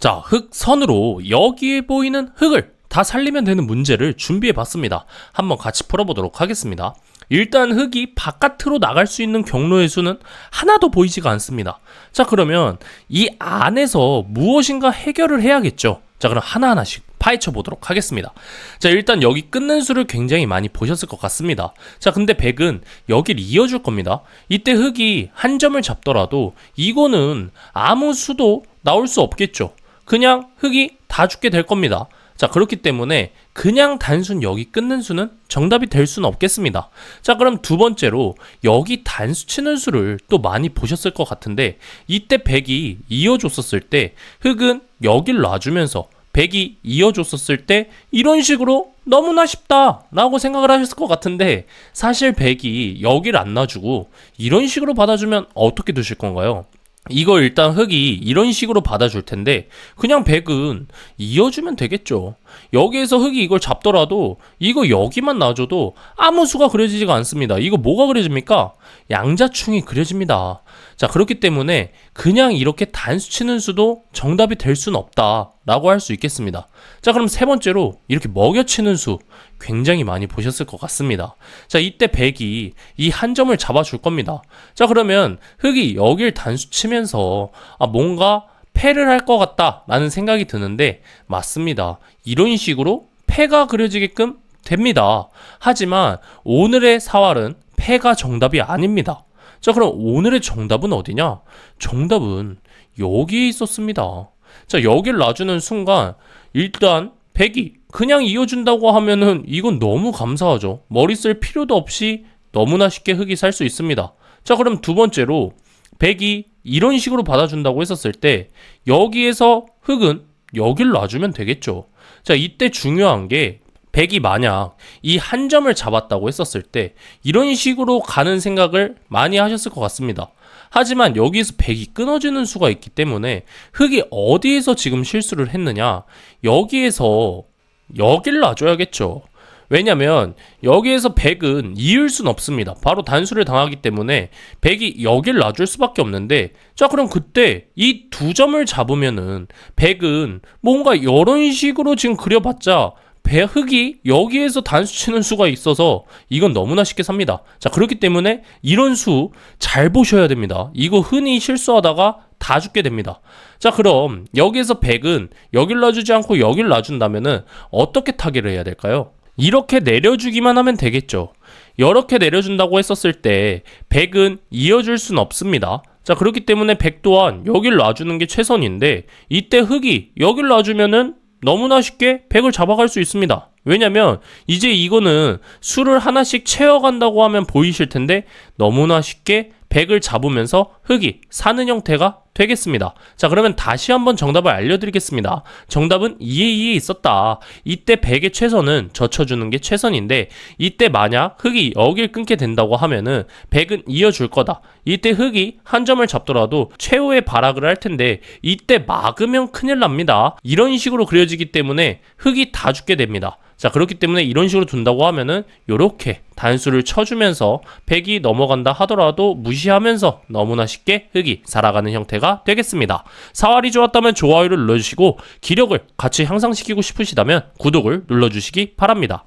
자, 흑선으로 여기에 보이는 흑을 다 살리면 되는 문제를 준비해 봤습니다. 한번 같이 풀어보도록 하겠습니다. 일단 흑이 바깥으로 나갈 수 있는 경로의 수는 하나도 보이지가 않습니다. 자, 그러면 이 안에서 무엇인가 해결을 해야겠죠. 자, 그럼 하나하나씩 파헤쳐 보도록 하겠습니다. 자, 일단 여기 끊는 수를 굉장히 많이 보셨을 것 같습니다. 자, 근데 백은 여기를 이어줄 겁니다. 이때 흑이 한 점을 잡더라도 이거는 아무 수도 나올 수 없겠죠. 그냥 흑이 다 죽게 될 겁니다. 자, 그렇기 때문에 그냥 단순 여기 끊는 수는 정답이 될 수는 없겠습니다. 자, 그럼 두 번째로 여기 단수 치는 수를 또 많이 보셨을 것 같은데 이때 백이 이어줬었을 때 흑은 여길 놔주면서 백이 이어줬었을 때 이런 식으로 너무나 쉽다라고 생각을 하셨을 것 같은데 사실 백이 여기를 안 놔주고 이런 식으로 받아주면 어떻게 되실 건가요? 이거 일단 흑이 이런 식으로 받아줄 텐데 그냥 백은 이어주면 되겠죠. 여기에서 흑이 이걸 잡더라도 이거 여기만 놔줘도 아무 수가 그려지지가 않습니다. 이거 뭐가 그려집니까? 양자충이 그려집니다. 자 그렇기 때문에 그냥 이렇게 단수 치는 수도 정답이 될 수는 없다 라고 할 수 있겠습니다. 자 그럼 세 번째로 이렇게 먹여치는 수 굉장히 많이 보셨을 것 같습니다. 자 이때 백이 이 한 점을 잡아줄 겁니다. 자 그러면 흑이 여길 단수 치면서 아 뭔가 패를 할 것 같다라는 생각이 드는데 맞습니다. 이런 식으로 패가 그려지게끔 됩니다. 하지만 오늘의 사활은 패가 정답이 아닙니다. 자, 그럼 오늘의 정답은 어디냐? 정답은 여기에 있었습니다. 자, 여길 놔주는 순간 일단 백이 그냥 이어준다고 하면은 이건 너무 감사하죠. 머리 쓸 필요도 없이 너무나 쉽게 흑이 살 수 있습니다. 자, 그럼 두 번째로 백이 이런 식으로 받아준다고 했었을 때 여기에서 흑은 여길 놔주면 되겠죠. 자, 이때 중요한 게 백이 만약 이 한 점을 잡았다고 했었을 때 이런 식으로 가는 생각을 많이 하셨을 것 같습니다. 하지만 여기에서 백이 끊어지는 수가 있기 때문에 흑이 어디에서 지금 실수를 했느냐 여기에서 여길 놔줘야겠죠. 왜냐면 여기에서 100은 이을 순 없습니다. 바로 단수를 당하기 때문에 100이 여길 놔줄 수밖에 없는데 자 그럼 그때 이 두 점을 잡으면은 100은 뭔가 이런 식으로 지금 그려봤자 배 흑이 여기에서 단수 치는 수가 있어서 이건 너무나 쉽게 삽니다. 자 그렇기 때문에 이런 수 잘 보셔야 됩니다. 이거 흔히 실수하다가 다 죽게 됩니다. 자, 그럼 여기에서 100은 여길 놔주지 않고 여길 놔준다면은 어떻게 타개를 해야 될까요? 이렇게 내려주기만 하면 되겠죠. 이렇게 내려준다고 했었을 때 100은 이어줄 순 없습니다. 자, 그렇기 때문에 100 또한 여길 놔주는 게 최선인데 이때 흑이 여길 놔주면은 너무나 쉽게 100을 잡아갈 수 있습니다. 왜냐면 이제 이거는 수를 하나씩 채워간다고 하면 보이실 텐데 너무나 쉽게 100을 잡으면서 흑이 사는 형태가 되겠습니다. 자, 그러면 다시 한번 정답을 알려드리겠습니다. 정답은 2에 2에 있었다. 이때 100의 최선은 젖혀주는 게 최선인데, 이때 만약 흑이 여길 끊게 된다고 하면은 100은 이어줄 거다. 이때 흑이 한 점을 잡더라도 최후의 발악을 할 텐데, 이때 막으면 큰일 납니다. 이런 식으로 그려지기 때문에 흑이 다 죽게 됩니다. 자, 그렇기 때문에 이런 식으로 둔다고 하면은 요렇게 단수를 쳐주면서 100이 넘어간다 하더라도 무시하면서 너무나 쉽게 흑이 살아가는 형태가 되겠습니다. 사활이 좋았다면 좋아요를 눌러주시고 기력을 같이 향상시키고 싶으시다면 구독을 눌러주시기 바랍니다.